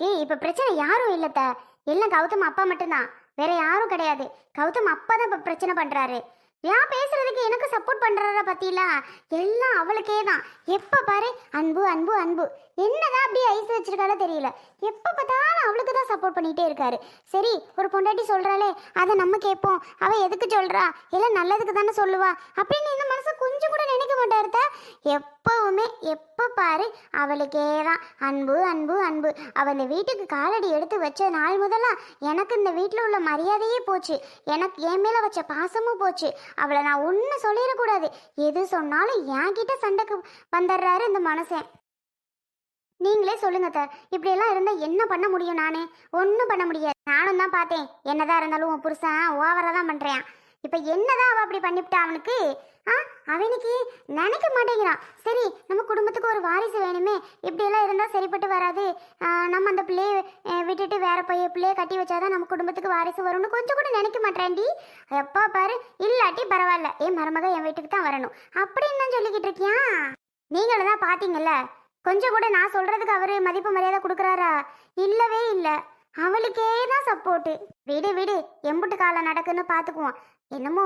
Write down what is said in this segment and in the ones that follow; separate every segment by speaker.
Speaker 1: எனக்கு இப்ப பிரச்சனை யாரும் இல்லத்த எல்லாம் கௌதம் அப்பா மட்டும்தான். வேற யாரும் கிடையாது. கௌதம் அப்பா தான் இப்ப பிரச்சனை பண்றாரு. நான் பேசுறதுக்கு எனக்கு சப்போர்ட் பண்றார பத்தியில எல்லாம் அவளுக்கே தான் எப்ப பாரு? அன்பு அன்பு அன்பு. என்னதான் அப்படியே ஐஸ் வச்சிருக்காலோ தெரியல. எப்போ பார்த்தாலும் அவளுக்கு தான் சப்போர்ட் பண்ணிகிட்டே இருக்காரு. சரி ஒரு பொண்டாட்டி சொல்கிறாளே அதை நம்ம கேட்போம். அவள் எதுக்கு சொல்கிறா எல்லாம் நல்லதுக்கு தானே சொல்லுவா. அப்படின்னு இந்த மனசு கொஞ்சம் கூட நினைக்க மாட்டாருத்த எப்போவுமே எப்போ பாரு அவளுக்கே தான் அன்பு அன்பு அன்பு. அவள் இந்த வீட்டுக்கு காலடி எடுத்து வச்ச நாள் முதலாக எனக்கு இந்த வீட்டில் உள்ள மரியாதையே போச்சு. எனக்கு என் மேலே வச்ச பாசமும் போச்சு. அவளை நான் ஒன்று சொல்லிடக்கூடாது. எது சொன்னாலும் என்கிட்ட சண்டைக்கு வந்துடுறாரு இந்த மனுஷன். நீங்களே சொல்லுங்க த இப்படியெல்லாம் இருந்தால் என்ன பண்ண முடியும் நானே? ஒன்றும் பண்ண முடியாது. நானும் தான் பார்த்தேன். என்னதான் இருந்தாலும் உன் புருஷன் ஓவராக தான் பண்ணுறேன் இப்போ என்னதான் அவள் அப்படி பண்ணிவிட்டா அவனுக்கு? ஆ அவனுக்கு நினைக்க மாட்டேங்கிறான். சரி நம்ம குடும்பத்துக்கு ஒரு வாரிசு வேணுமே. இப்படியெல்லாம் இருந்தால் சரிப்பட்டு வராது. நம்ம அந்த பிள்ளைய விட்டுட்டு வேற போய் பிள்ளைய கட்டி வச்சாதான் நம்ம குடும்பத்துக்கு வாரிசு வரும்னு கொஞ்சம் கூட நினைக்க மாட்டேன்டி. எப்பா பாரு இல்லாட்டி பரவாயில்ல. என் மருமக என் வீட்டுக்கு தான் வரணும். அப்படின்னு தான் சொல்லிக்கிட்டு இருக்கியா? நீங்களும் தான் பார்த்தீங்கல்ல? கொஞ்சம் கூட நான் சொல்றதுக்கு அவரு மதிப்பு மரியாதை கொடுக்குறாரா? இல்லவே இல்லை. அவளுக்கே தான் சப்போர்ட்டு விடு விடு. எம்புட்டு காலம் நடக்குன்னு பார்த்துக்குவோம் என்னமோ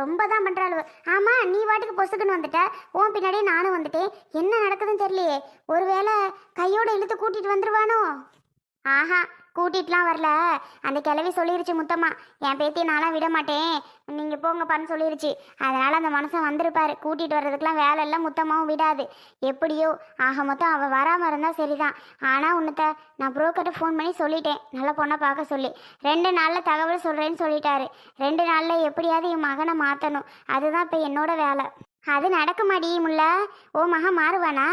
Speaker 1: ரொம்ப தான் பண்ணுறாள் ஆமாம் நீ வாட்டுக்கு பொசுக்குன்னு வந்துட்ட. உன் பின்னாடியே நானும் வந்துட்டேன். என்ன நடக்குதுன்னு தெரியலையே. ஒருவேளை கையோட இழுத்து கூட்டிகிட்டு வந்துடுவானோ ஆஹா கூட்டிகிட்டுலாம் வரல. அந்த கிளவி சொல்லிருச்சு முத்தம்மா என் பேத்தியை நான்லாம் விட மாட்டேன். நீங்கள் போங்கப்பான்னு சொல்லிருச்சு. அதனால் அந்த மனுஷன் வந்திருப்பார். கூட்டிகிட்டு வர்றதுக்கெலாம் வேலை இல்லை முத்தம்மாவும் விடாது. எப்படியோ ஆக மொத்தம் அவள் வராமல் இருந்தால் சரிதான். ஆனால் உன்னத்த நான் ப்ரோக்கர்ட்ட ஃபோன் பண்ணி சொல்லிட்டேன். நல்ல பொண்ணை பார்க்க சொல்லி. ரெண்டு நாளில் தகவல் சொல்கிறேன்னு சொல்லிட்டாரு. ரெண்டு நாளில் எப்படியாவது என் மகனை மாற்றணும் அதுதான் இப்போ என்னோட வேலை. அது நடக்குமாடி முல்ல? ஓ மகன் மாறுவானா?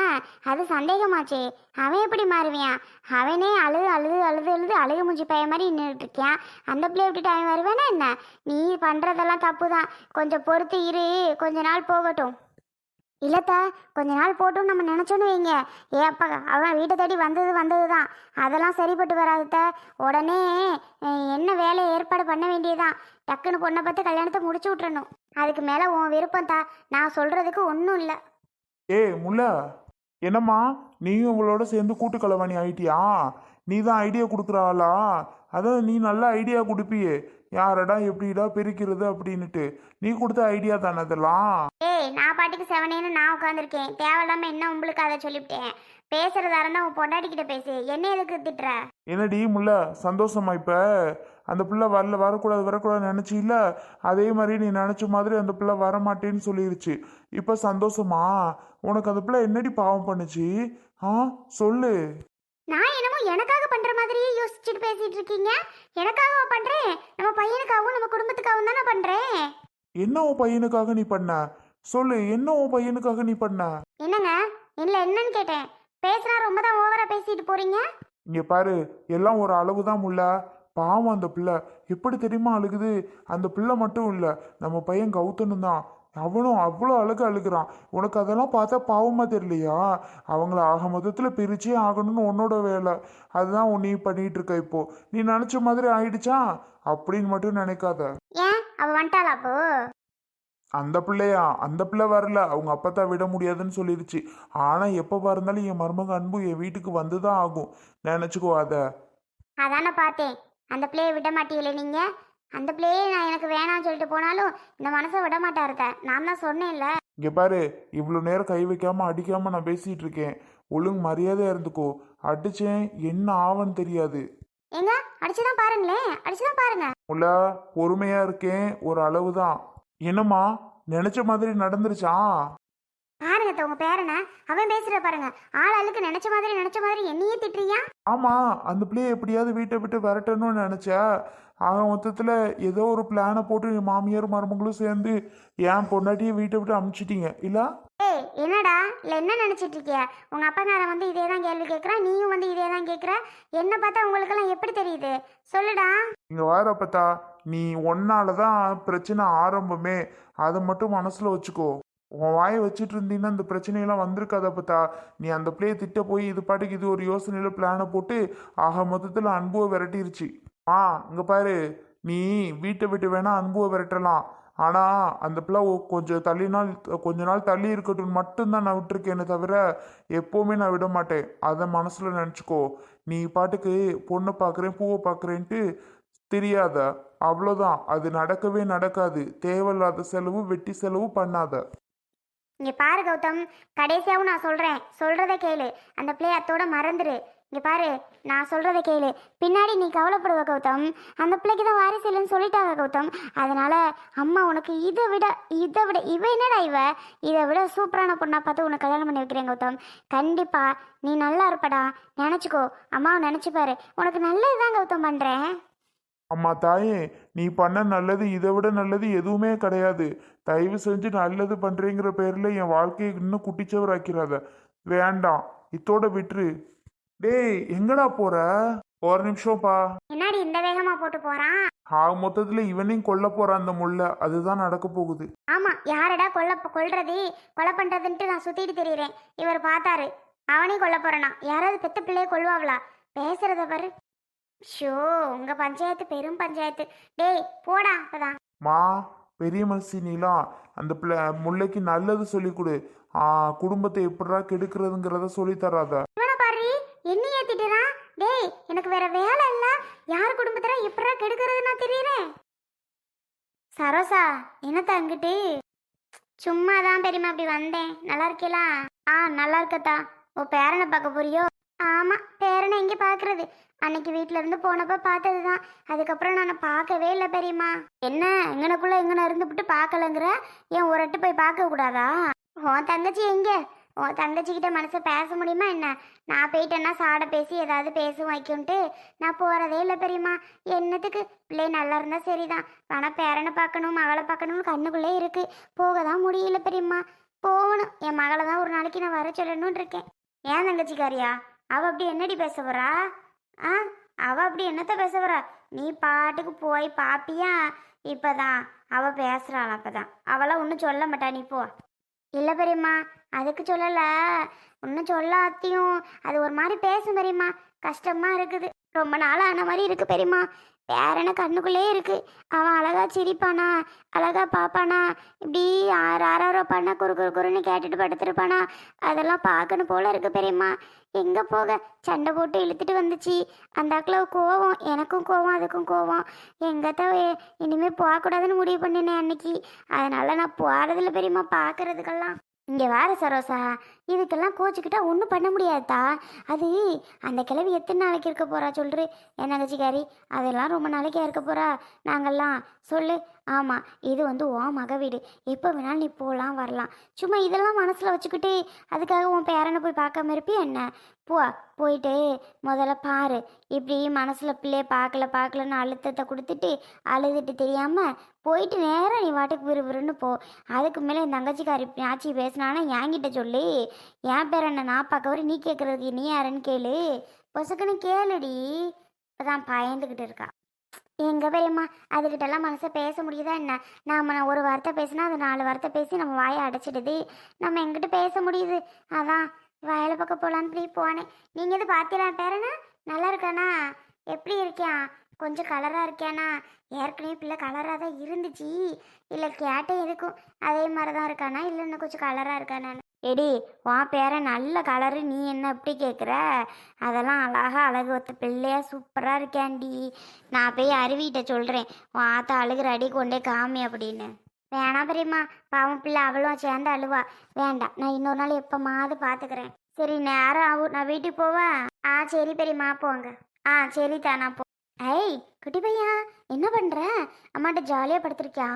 Speaker 1: அது சந்தேகமாச்சே. அவன் எப்படி மாறுவியான் அவனே அழுது அழுது அழுது அழுது அழுகு மூஞ்சி பைய மாதிரி நின்றுட்டு இருக்கியான் அந்த பிள்ளைய விட்டுட்டு அவன் வருவானா என்ன? நீ பண்ணுறதெல்லாம் தப்பு தான் கொஞ்சம் பொறுத்து இரு. கொஞ்ச நாள் போகட்டும். இல்லத்தா கொஞ்ச நாள் போட்டும் நம்ம நினச்சோன்னு வைங்க. ஏப்பா அவன் வீட்டை தேடி வந்தது வந்தது தான் அதெல்லாம் சரிப்பட்டு வராதுத்த. உடனே என்ன வேலையை ஏற்பாடு பண்ண வேண்டியதுதான். டக்குன்னு பொண்ணை பார்த்து கல்யாணத்தை முடிச்சு விட்றணும் அதுக்கு மேலே உன் விருப்பம் தா. நான் சொல்கிறதுக்கு ஒன்றும் இல்லை.
Speaker 2: ஏய் முல்லை என்னம்மா? நீயும் இவளோட சேர்ந்து கூட்டு கலவாணி ஆயிட்டியா? நீ தான் ஐடியா கொடுக்குறாளா அதான் நீ நல்ல ஐடியா கொடுப்பியே. யாரடா எப்படிடா பிரிக்கிறது அப்படின்னுட்டு. நீ கொடுத்த ஐடியா தானே அதெல்லாம்?
Speaker 1: ஏய் நான் பாட்டுக்கு செவனேன்னு நான் உட்காந்துருக்கேன் தேவையில்லாம என்ன உங்களுக்கு அதை சொல்லிவிட்டேன்? பேசுறதா இருந்தா உன் பொண்டாட்டிக்கிட்ட பேசு. என்ன எதுக்கு திட்டுற?
Speaker 2: என்னடி முல்ல சந்தோஷமா இப்ப? அந்த பிள்ளை வரல வரக்கூடாது வரக்கூடாது நினைச்சில அதே மாதிரி நீ நினைச்ச மாதிரி அந்த பிள்ளை வரமாட்டேன்னு சொல்லிருச்சு. இப்ப சந்தோஷமா? உனக்கு அந்த பிள்ளை என்னடி பாவம் பண்ணுச்சு? ஆ சொல்லு.
Speaker 1: நான் என்னமோ எனக்காக பண்ற மாதிரியே யோசிச்சுட்டு பேசிட்டு இருக்கீங்க. எனக்காக பண்றேன் நம்ம பையனுக்காகவும் நம்ம குடும்பத்துக்காகவும் தானே பண்றேன்
Speaker 2: என்ன உன் பையனுக்காக நீ பண்ண? சொல்லு என்ன உன் பையனுக்காக நீ பண்ண?
Speaker 1: என்னங்க? இல்ல என்னன்னு கேட்டேன். பேசுனா ரொம்ப தான் ஓவரா பேசிட்டு போறீங்க?
Speaker 2: இங்க பாரு எல்லாம் ஒரு அளவு தான் முல்ல. பாவம் அந்த பிள்ளை. எப்படி தெரியுமா அழுகுது? அந்த பிள்ளை மட்டும் இல்ல நம்ம பையன் கௌதனும் தான். அவனும் அவ்வளோ அழுக அழுகுறான். உனக்கு அதெல்லாம் பார்த்தா பாவமா தெரியலையா? அவங்கள ஆக மொத்தத்தில் பிரிச்சே ஆகணும்னு உன்னோட வேலை. அதுதான் நீ பண்ணிட்டு இருக்க இப்போ. நீ நினைச்ச மாதிரி ஆயிடுச்சா? அப்படின்னு மட்டும் நினைக்காத. அந்த பிள்ளையா? அந்த பிள்ளை வரல. அவங்க அப்பத்தான் விட முடியாதுன்னு சொல்லிருச்சு ஆனா எப்போ இருந்தாலும் என் மருமக அன்பு என் வீட்டுக்கு வந்துதான் ஆகும். நினைச்சுக்கோ அதை
Speaker 1: அதானே பார்த்தேன். அந்த பிள்ளையை விட மாட்டீங்களே நீங்க? அந்த பிள்ளையே நான் எனக்கு வேணாம்னு சொல்லிட்டு போனாலும் இந்த மனசை விட மாட்டாருத்த நான் தான் சொன்னேன்ல.
Speaker 2: இங்க பாரு இவ்வளோ நேரம் கை வைக்காம அடிக்காம நான் பேசிட்டு இருக்கேன். ஒழுங்கு மரியாதையா இருந்துக்கோ. அடிச்சேன் என்ன ஆவன்னு தெரியாது.
Speaker 1: ஏங்க அடிச்சுதான் பாருங்களேன் அடிச்சுதான் பாருங்க.
Speaker 2: உள்ள பொறுமையா இருக்கேன் ஒரு அளவு தான் என்னம்மா நினைச்ச மாதிரி நடந்துருச்சா?
Speaker 1: அத்தை, உங்க பேரனை அவன் பேசுற பாருங்க. ஆள் ஆளுக்கு நினைச்ச மாதிரி நினைச்ச மாதிரி என்னையே திட்டுறியா
Speaker 2: ஆமா அந்த பிள்ளைய எப்படியாவது வீட்டை விட்டு விரட்டணும்னு நினைச்சா ஆக மொத்தத்துல ஏதோ ஒரு பிளானை போட்டு என் மாமியார் மருமகளும் சேர்ந்து என் பொண்டாட்டியை வீட்டை விட்டு அமுச்சிட்டீங்க. இல்ல?
Speaker 1: ஏய் என்னடா? இல்ல என்ன நினைச்சிட்டு இருக்கிய? உங்க அப்பங்காரன் வந்து இதே தான் கேள்வி கேட்கறான் நீயும் வந்து இதே தான் கேட்கற என்ன பார்த்தா உங்களுக்கெல்லாம் எப்படி தெரியுது? சொல்லுடா.
Speaker 2: இங்க வார பார்த்தா நீ ஒன்னால தான் பிரச்சனை ஆரம்பமே. அதை மட்டும் மனசுல வச்சுக்கோ. உன் வாயை வச்சுட்டு இருந்தீங்கன்னா இந்த பிரச்சனையெல்லாம் வந்திருக்காத பார்த்தா நீ அந்த பிள்ளையை திட்ட போய் இது பாட்டுக்கு இது ஒரு யோசனையில் பிளானை போட்டு ஆக மொத்தத்தில் அன்புவை விரட்டிருச்சு. ஆ இங்கே பாரு. நீ வீட்டை விட்டு வேணால் அன்புவை விரட்டலாம். ஆனால் அந்த பிள்ளை ஒ- கொஞ்சம் தள்ளி நாள் கொஞ்ச நாள் தள்ளி இருக்கட்டும் மட்டும்தான் நான் விட்டுருக்கேனே தவிர எப்போவுமே நான் விட மாட்டேன். அதை மனசில் நினச்சிக்கோ. நீ பாட்டுக்கு பொண்ணை பார்க்குறேன் பூவை பார்க்குறேன்ட்டு தெரியாத. அவ்வளோதான் அது நடக்கவே நடக்காது. தேவையில்லாத செலவு வெட்டி செலவு பண்ணாத.
Speaker 1: இங்கே பாரு கௌதம் கடைசியாகவும் நான் சொல்கிறேன் சொல்கிறத கேளு. அந்த பிள்ளைய அத்தோட மறந்துடு இங்கே பாரு நான் சொல்கிறத கேளு. பின்னாடி நீ கவலைப்படுவ கௌதம். அந்த பிள்ளைக்கு தான் வாரிசு இல்லைன்னு சொல்லிட்டாங்க கௌதம். அதனால் அம்மா உனக்கு இதை விட இதை விட இவ என்னடா இவ? இதை விட சூப்பரான பொண்ணாக பார்த்து உனக்கு கல்யாணம் பண்ணி வைக்கிறேன் கௌதம். கண்டிப்பாக நீ நல்லா இருப்படா. நினச்சிக்கோ. அம்மாவை நினச்சி உனக்கு உனக்கு நல்லதுதான் கௌதம் பண்ணுறேன்
Speaker 2: அம்மா தாயே நீ பண்ண நல்லது இதை விட நல்லது எதுவுமே கிடையாது. தயவு செஞ்சு நல்லது பண்றேங்கிற பேர்ல என் வாழ்க்கையை இன்னும் குட்டிச்சவர் ஆக்கிறாத வேண்டாம். இத்தோட விட்டுரு. டேய் எங்கடா போற? ஒரு நிமிஷம்ப்பா.
Speaker 1: என்னடி இந்த வேகமா போட்டு போறான்?
Speaker 2: ஆக மொத்தத்துல இவனையும் கொல்ல போறான் அந்த முள்ள. அதுதான் நடக்க போகுது.
Speaker 1: ஆமா யாரடா கொல்ல கொல்றது? கொலை பண்றதுன்ட்டு நான் சுத்திட்டு திரியிறேன். இவர் பார்த்தாரு அவனையும் கொல்ல போறானா? யாராவது பெத்த பிள்ளைய கொல்லுவாங்களா பேசுறத பாரு. ஷோ உங்க பஞ்சாயத்து பெரும் பஞ்சாயத்து. டேய் போடா அப்பதான்.
Speaker 2: மா. பெரிய மனுஷினிலாம் அந்த பிள்ளை முல்லைக்கு நல்லது சொல்லி கொடு. ஆ, குடும்பத்தை எப்படிடா கெடுக்கிறதுங்கிறத சொல்லி தராத.
Speaker 1: இவனை பாரு என்ன ஏத்திட்டுறான் டேய் எனக்கு வேற வேலை இல்ல. யார் குடும்பத்துல எப்படா கெடுக்கிறது நான் தெரியறேன் சரோசா என்னத்த அங்கிட்டு? சும்மா தான் பெரியமா அப்படி வந்தேன். நல்லா இருக்கீங்களா ஆ நல்லா இருக்கத்தா. உன் பேரனை பார்க்க போறியோ? ஆமா பேரனை எங்க பாக்குறது. அன்னைக்கு வீட்டில இருந்து போனப்ப பார்த்தது தான் அதுக்கப்புறம் நான் பார்க்கவே இல்லை பெரியம்மா. என்ன? எங்கனக்குள்ள எங்கன இருந்துபிட்டு பார்க்கலங்கிற? ஏன் ஒரு போய் பார்க்க கூடாதா? உன் தங்கச்சி எங்க? உன் தங்கச்சிக்கிட்ட மனசை பேச முடியுமா என்ன? நான் போயிட்டேன்னா சாட பேசி ஏதாவது பேசும் வைக்கும்ட்டு. நான் போகிறதே இல்லை பெரியம்மா. என்னத்துக்கு? பிள்ளை நல்லா இருந்தால் சரிதான். ஆனால் பேரனை பார்க்கணும் மகளை பார்க்கணும்னு கண்ணுக்குள்ளே இருக்கு. போக தான் முடியல பெரியம்மா. போகணும். என் மகளை தான் ஒரு நாளைக்கு நான் வர சொல்லணும்னு இருக்கேன். ஏன் தங்கச்சிக்காரியா? அவ அப்படி என்னடி பேச போறா? ஆ அவள் அப்படி என்னத்த பேச போறா? நீ பாட்டுக்கு போய் பாப்பியா? இப்பதான். அவ அப்போ தான் அவளாம் ஒன்றும் சொல்ல மாட்டா. நீ போ. இல்லை பெரியம்மா அதுக்கு சொல்லலை. ஒன்றும் சொல்லாத்தியும் அது ஒரு மாதிரி பேசும் பெரியம்மா. கஷ்டமா இருக்குது. ரொம்ப நாள் ஆன மாதிரி இருக்கு பெரியம்மா. பேரனை கண்ணுக்குள்ளே இருக்கு? அவன் அழகா சிரிப்பானா? அழகா பாப்பானா? இப்படி ஆறு ஆறாரோ பண்ண குறு குறு குறுன்னு கேட்டுட்டு படுத்துருப்பானா? அதெல்லாம் பார்க்கணும் போல இருக்கு பெரியம்மா. எங்க போக? சண்டை போட்டு இழுத்துட்டு வந்துச்சு. அந்த அக்கில் கோவம். எனக்கும் கோவம் அதுக்கும் கோவம். எங்கத்தான் இனிமே போகக்கூடாதுன்னு முடிவு பண்ணினேன் அன்னைக்கு. அதனால நான் போறதில்ல பெரியம்மா பார்க்கறதுக்கெல்லாம். இங்கே வேற சரோசா. இதுக்கெல்லாம் கோச்சிக்கிட்டால் ஒன்றும் பண்ண முடியாதா? அது அந்த கிழவி எத்தனை நாளைக்கு இருக்க போறா சொல்கிற என் தங்கச்சிக்காரி அதெல்லாம் ரொம்ப நாளைக்கே இருக்க போகிறா நாங்கள்லாம் சொல்லு. ஆமாம் இது வந்து உன் மக வீடு. எப்போ வேணாலும் நீ போகலாம் வரலாம். சும்மா இதெல்லாம் மனசில் வச்சுக்கிட்டு அதுக்காக உன் பேரனை போய் பார்க்காம இருப்பியா என்ன? போ போயிட்டு முதல்ல பாரு. இப்படி மனசில் பிள்ளைய பார்க்கல பார்க்கலன்னு அழுத்தத்தை கொடுத்துட்டு அழுதுட்டு தெரியாமல் போயிட்டு நேராக நீ வாட்டுக்கு விறுவிறுன்னு போ. அதுக்கு மேலே என் தங்கச்சிக்காரி ஆச்சி பேசினானா என்கிட்ட சொல்லி. என் பேர் என்ன? நான் பார்க்கவரி நீ கேட்குறதுக்கு நீ யாருன்னு கேளு. பொசுக்குன்னு கேளுடி. இப்போதான் பயந்துக்கிட்டு இருக்கா. எங்க பெரியம்மா அதுக்கிட்டெல்லாம் மனசை பேச முடியுதா என்ன? நாம நான் ஒரு வார்த்தை பேசினா அது நாலு வார்த்தை பேசி நம்ம வாயை அடைச்சிடுது. நம்ம எங்கிட்ட பேச முடியுது. அதான் வயலை பக்கம் போகலான்னு போய் போனேன். நீங்கள் எது பார்த்தீங்களா பேரனா நல்லா இருக்கானா? எப்படி இருக்கியான் கொஞ்சம் கலராக இருக்கேனா ஏற்கனவே பிள்ளை கலராக தான் இருந்துச்சு. இல்லை கேட்டேன் இருக்கும் அதே மாதிரி தான் இருக்கானா? இல்லை இன்னும் கொஞ்சம் கலராக இருக்கானான்னு. எடி உன் பேரன் நல்ல கலரு நீ என்ன எப்படி கேட்குற அதெல்லாம் அழகா அழகு ஒத்த பிள்ளையா சூப்பராக இருக்காண்டி நான் போய் அருவிகிட்ட சொல்கிறேன் உன் ஆத்தா அழுகிற அடி கொண்டே காமி அப்படின்னு. வேணாம் பெரியம்மா. பாவம் பிள்ளை அவளும் சேர்ந்து அழுவா. வேண்டாம். நான் இன்னொரு நாள் எப்போமாவது பார்த்துக்கிறேன் சரி நேரம் ஆகும். நான் வீட்டுக்கு போவா? ஆ சரி பெரியம்மா போங்க. ஆ சரிதா நான் போ ஐய் குட்டி பையா என்ன பண்ணுற அம்மாட்ட ஜாலியாக படுத்திருக்கியா?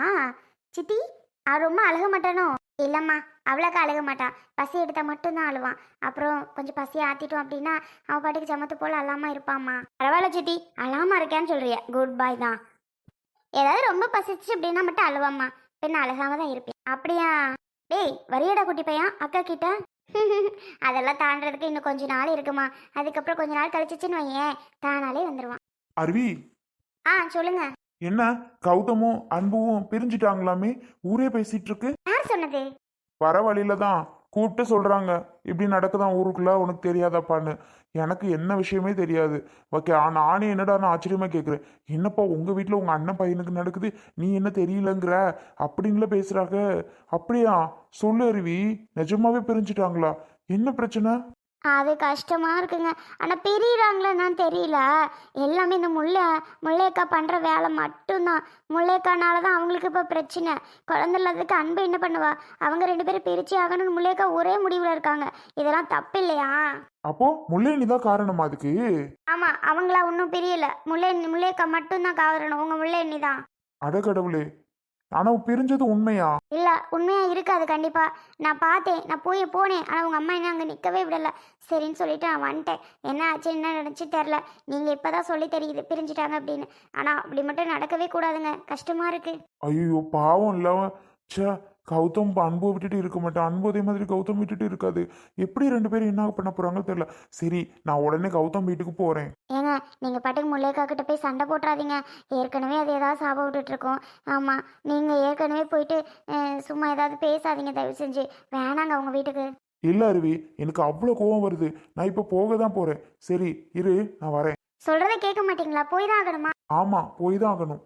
Speaker 1: சித்தி அவன் ரொம்ப அழக மாட்டானோ? இல்லைம்மா அவ்வளோக்கா அழுக மாட்டான் பசி எடுத்தால் மட்டும்தான் அழுவான். அப்புறம் கொஞ்சம் பசி ஆத்திட்டோம் அப்படின்னா அவன் பாட்டுக்கு சமத்து போல் அழாம இருப்பாம்மா. பரவாயில்ல சித்தி அழாம இருக்கேன்னு சொல்றிய. குட் பாய் தான். ஏதாவது ரொம்ப பசிச்சு அப்படின்னா மட்டும் அழுவாம்மா. பின்ன அழகாம தான் இருப்பேன். அப்படியா? டேய் வரியடா குட்டி பையன் அக்கா கிட்ட. அதெல்லாம் தாண்டதுக்கு இன்னும் கொஞ்ச நாள் இருக்குமா. அதுக்கப்புறம் கொஞ்ச நாள் கழிச்சிச்சுன்னு வையேன். தானாலே வந்துடுவான்
Speaker 2: அருவி?
Speaker 1: ஆ சொல்லுங்க.
Speaker 2: என்ன? கௌதமும் அன்பும் பிரிஞ்சிட்டாங்களாமே? ஊரே பேசிட்டு இருக்கு
Speaker 1: யார் சொன்னது?
Speaker 2: வர வழியில தான் கூப்பிட்டு சொல்கிறாங்க இப்படி நடக்குதான் ஊருக்குள்ள? உனக்கு தெரியாதாப்பான்னு. எனக்கு என்ன விஷயமே தெரியாது. ஓகே நானே என்னடா நான் ஆச்சரியமாக கேட்குறேன் என்னப்பா உங்கள் வீட்டில் உங்கள் அண்ணன் பையனுக்கு நடக்குது? நீ என்ன தெரியலங்கிற? அப்படின்ல பேசுகிறாங்க அப்படியா? சொல்லு அருவி. நிஜமாவே பிரிஞ்சுட்டாங்களா? என்ன பிரச்சனை?
Speaker 1: அது கஷ்டமா இருக்குங்க. ஆனால் பிரியிறாங்களேன்னு தெரியல. எல்லாமே இந்த முல்லை முல்லையக்கா பண்ணுற வேலை மட்டும்தான். முல்லையக்கானால தான் அவங்களுக்கு இப்போ பிரச்சனை. குழந்தை இல்லாததுக்கு அன்பு என்ன பண்ணுவா? அவங்க ரெண்டு பேரும் பிரிச்சு ஆகணும்னு முல்லையக்கா ஒரே முடிவில் இருக்காங்க. இதெல்லாம் தப்பு இல்லையா
Speaker 2: அப்போ முல்லையனி தான் காரணமா அதுக்கு?
Speaker 1: ஆமாம் அவங்களா ஒன்றும் பிரியல. முல்லை முல்லையக்கா மட்டும்தான் காரணம். உங்கள் முல்லையண்ணி தான்.
Speaker 2: அட கடவுளே. ஆனால் பிரிஞ்சது உண்மையா?
Speaker 1: இல்லை உண்மையாக இருக்காது கண்டிப்பாக நான் பார்த்தேன் நான் போய் போனேன். ஆனால் உங்கள் அம்மா என்ன அங்கே நிற்கவே விடல. சரின்னு சொல்லிட்டு நான் வந்துட்டேன். என்ன ஆச்சு என்ன நினச்சி தெரில நீங்கள் இப்போ தான் சொல்லி தெரியுது பிரிஞ்சுட்டாங்க அப்படின்னு. ஆனால் அப்படி மட்டும் நடக்கவே கூடாதுங்க. கஷ்டமாக இருக்குது
Speaker 2: ஐயோ பாவம் இல்லாம ச்சே கௌதம் அன்பு விட்டுட்டு இருக்க மாட்டான். அன்பு அதே மாதிரி கௌதம் விட்டுட்டு இருக்காது. எப்படி ரெண்டு பேரும் என்ன பண்ண போறாங்கன்னு தெரியல. சரி நான் உடனே கௌதம் வீட்டுக்கு போறேன்.
Speaker 1: ஏங்க நீங்கள் பாட்டுக்கு முல்லைக்கா கிட்ட போய் சண்டை போட்டுறாதீங்க. ஏற்கனவே அது ஏதாவது சாபம் விட்டுட்ருக்கோம் ஆமாம் நீங்கள் ஏற்கனவே போயிட்டு அஹ், சும்மா ஏதாவது பேசாதீங்க. தயவு செஞ்சு. வேணாங்க உங்கள் வீட்டுக்கு.
Speaker 2: இல்ல அருவி எனக்கு அவ்வளோ கோவம் வருது. நான் இப்போ போக தான் போறேன். சரி இரு நான் வரேன்.
Speaker 1: சொல்கிறத கேட்க மாட்டீங்களா? போய் தான் ஆகணுமா?
Speaker 2: ஆமா போய் தான் ஆகணும்.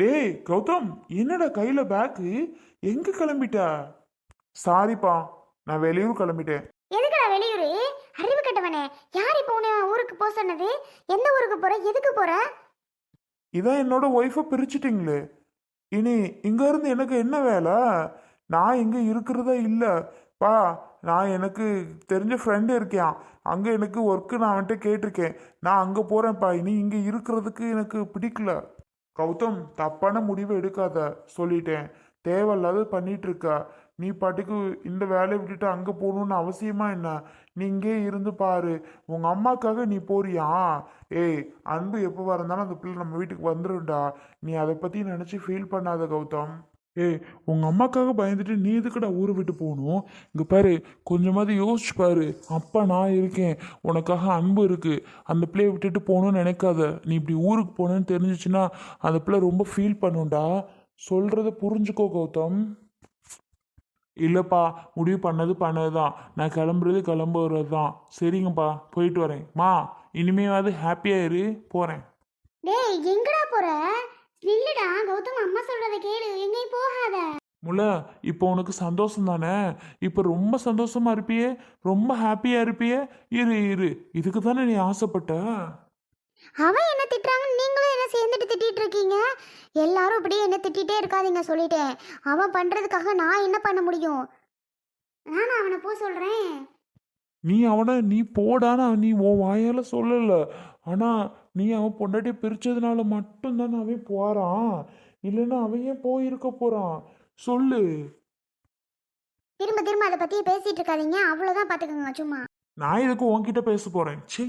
Speaker 2: டேய் கௌதம் என்னடா கையில பேக்கு எங்க கிளம்பிட்ட? சாரிப்பா நான் வெளியூர் கிளம்பிட்டேன்.
Speaker 1: எதுக்குடா வெளியூர்? அறிவு கட்டவனே. யார் இப்போ உன்னை ஊருக்கு போக சொன்னது? எந்த ஊருக்கு போற? எதுக்கு போற?
Speaker 2: இதான் என்னோட ஒய்ஃபை பிரிச்சிட்டிங்களே. இனி இங்க இருந்து எனக்கு என்ன வேலை? நான் இங்க இருக்கிறதா இல்லை. பா நான் எனக்கு தெரிஞ்ச ஃப்ரெண்டு இருக்கேன் அங்கே எனக்கு ஒர்க்கு நான் அவன்கிட்ட கேட்டிருக்கேன். நான் அங்கே போகிறேன்ப்பா இனி இங்கே இருக்கிறதுக்கு எனக்கு பிடிக்கல. கௌதம் தப்பான முடிவை எடுக்காத சொல்லிட்டேன். தேவையில்லாத பண்ணிட்டு இருக்க நீ பாட்டுக்கு இந்த வேலையை விட்டுட்டு அங்கே போகணுன்னு அவசியமா என்ன? நீ இங்கே இருந்து பாரு. உங்கள் அம்மாக்காக நீ போறியா? ஏய் அன்பு எப்போ இருந்தாலும் அந்த பிள்ளை நம்ம வீட்டுக்கு வந்துரும்டா. நீ அதை பற்றி நினச்சி ஃபீல் பண்ணாத கௌதம். ஏய் உங்கள் அம்மாக்காக பயந்துட்டு நீ எதுக்குடா ஊரை விட்டு போகணும்? இங்கே பாரு கொஞ்சமாவது யோசிச்சு பாரு. அப்பா நான் இருக்கேன். உனக்காக அன்பு இருக்குது அந்த பிள்ளையை விட்டுட்டு போகணும்னு நினைக்காத. நீ இப்படி ஊருக்கு போகணுன்னு தெரிஞ்சிச்சுன்னா அந்த பிள்ளை ரொம்ப ஃபீல் பண்ணும்டா. சொல்கிறத புரிஞ்சுக்கோ கௌதம். இல்லைப்பா முடிவு பண்ணது பண்ணது தான் நான் கிளம்புறது கிளம்புறது தான் சரிங்கப்பா போயிட்டு வரேன். மா இனிமேவாவது ஹாப்பியாக இரு. போகிறேன்
Speaker 1: டேய் எங்கடா போகிற நில்லுடா கௌதம் அம்மா சொல்றத கேளு. எங்கேயும் போகாத.
Speaker 2: முல இப்போ உனக்கு சந்தோஷம் தானே? இப்போ ரொம்ப சந்தோஷமா இருப்பியே? ரொம்ப ஹாப்பியாக இருப்பியே? இரு இரு. இதுக்கு தானே நீ ஆசைப்பட்ட?
Speaker 1: அவன் என்ன திட்டுறாங்கன்னு நீங்களும் என்ன சேர்ந்துட்டு திட்டிட்டு இருக்கீங்க? எல்லாரும் இப்படியே என்ன திட்டிகிட்டே இருக்காதீங்க சொல்லிட்டேன். அவன் பண்றதுக்காக நான் என்ன பண்ண முடியும்? நான் அவனை போ சொல்றேன்.
Speaker 2: நீ அவனை நீ போடான்னு நீ உன் வாயால சொல்லலை. ஆனால் நீ அவன் பொண்டாட்டியை பிரிச்சதுனால மட்டும்தான் அவன் போகிறான் இல்லைன்னா அவன் ஏன் போயிருக்க போகிறான் சொல்லு.
Speaker 1: திரும்ப திரும்ப அதை பத்தியே பேசிட்டு இருக்காதீங்க. அவ்வளவுதான் பாத்துக்கோங்க சும்மா.
Speaker 2: நான் இதுக்கு உன்கிட்ட பேச போகிறேன் சே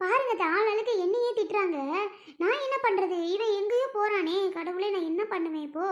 Speaker 1: பாருங்க ஆளுக்கு என்னையே திட்டுறாங்க. நான் என்ன பண்றது? இவன் எங்கேயோ போறானே. கடவுளே நான் என்ன பண்ணுவேன் இப்போ?